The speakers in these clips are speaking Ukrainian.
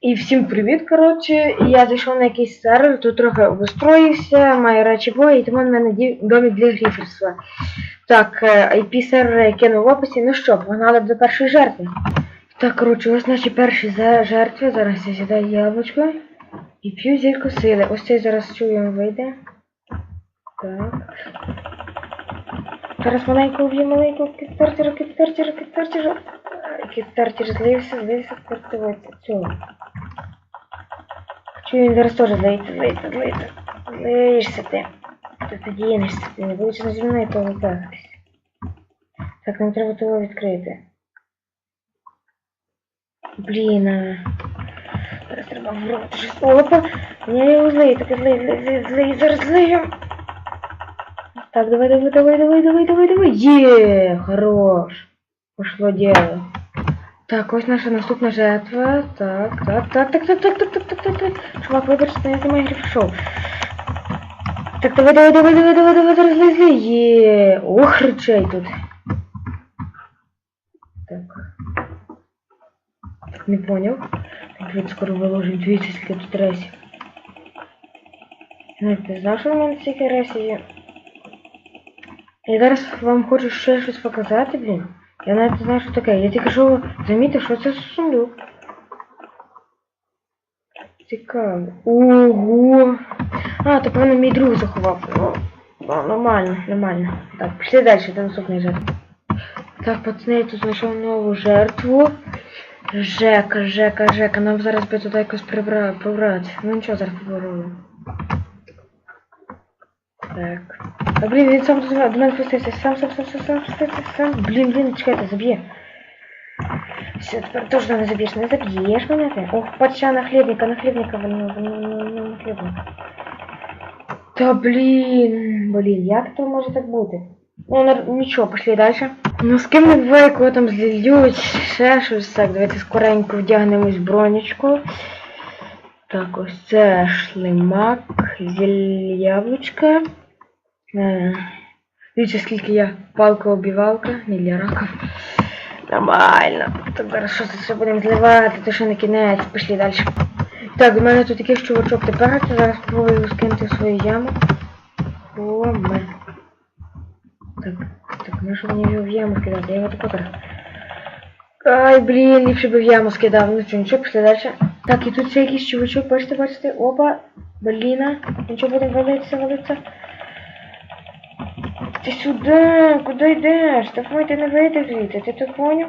І всім привіт, коротше. Я зайшов на якийсь сервер, тут трохи обустроївся, маю речі бої, і тому в мене домик для гріферства. Так, е, IP сервера я кинув в описі. Ну що, погнали до першої жертви. Так, коротше, ось наші перші жертви. Зараз я сідаю яблучко. І п'ю зільку сили. Ось цей зараз чуємо вийде. Так. Зараз маленько вб'ю, маленько кіпстартера, кіпстартера, кіпстартера. Кіпстартер злився, злився, стартується. Цього. Чую, він зараз теж злиться, злиться, злиться. Злишся ти. Ти ти дінешся, ти не будеш зі мною то випахатись. Так, нам треба того відкрити. Блін, а... Зараз треба вроти щось. Опа! Я його злий, так злий, злий, злий, злий, зараз злию. Так, давай, давай, давай, давай, давай, давай, давай. Є, хорош. Пошло дело. Так, ось наша наступна жертва. Так, так, так, так, так, так, так, так, так, так, так. Чувак, вибач, що я знімаю гриф-шоу. Так, давай, давай, давай, давай, давай, давай, злий, злий. Є. Ох, речей тут. Так. Так, не поняв. Так, дивіться, скоро виложимо. Дивіться, скільки тут рейсів. Ну, ти знав, що в мене стільки рейсів є? Я зараз вам хочу ще щось показати, блін. Я навіть не знаю, що таке. Я тільки що замітив, що це сундук. Цікаво. Ого! А, то певно мій друг заховав. Ну, нормально, нормально. Так, пішли далі, до наступної жертви. Так, пацани, я тут знайшов нову жертву. Жека, Жека, Жека. Нам зараз би туди якось прибра... пробрати. Ну нічого, зараз попробуємо. Так. А, блін, він сам до мене пустився. Сам, сам, сам, сам, сам, пустився, сам. Блін, блін, чекайте, заб'є. Все, тепер точно не заб'єш, не заб'єш мене. Ох, пача на хлібника, на хлібника, на, на, хлібника. Та блін, блін, як то може так бути? Ну, нічого, пішли далі. Ну, з ким не буває, кого там злють, ще щось. Так, давайте скоренько вдягнемось бронечку. Так, ось це шлемак, яблучка. Е, Дивіться, скільки я палка-обівалка, не для раків. Нормально. Так що це все будемо зливати, то ще не кінець, пішли далі. Так, у мене тут якийсь чувачок тепер, зараз спробую скинути свою яму. Оме. Так, так, ну що мені його в яму скидати, я його тако зараз. Ай, блін, ліпше би в яму скидав. Ну що, нічого, пішли далі. Так, і тут ще якийсь чувачок, бачите, бачите, опа, бліна. Нічого будемо валитися, валитися. Ти сюди, куди йдеш? Давай, ти не вийдеш звідти, ти так поняв?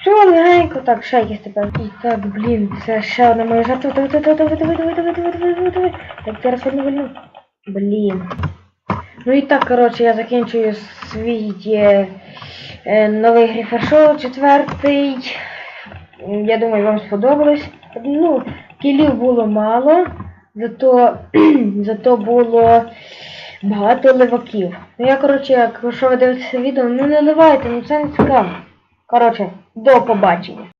Все, легенько, так, ще якийсь тепер. І так, блін, це ще одна моя жертва. Давай, давай, давай, давай, давай, давай, давай, давай, давай, давай. Так, зараз вольну, вольну. Блін. Ну і так, коротше, я закінчую свій е, е, новий гріфер-шоу, четвертий. Я думаю, вам сподобалось. Ну, кілів було мало, зато, зато було багато ливаків. Ну я, коротше, як що ви дивитеся відео, ну не ливайте, ну це не цікаво. Коротше, до побачення.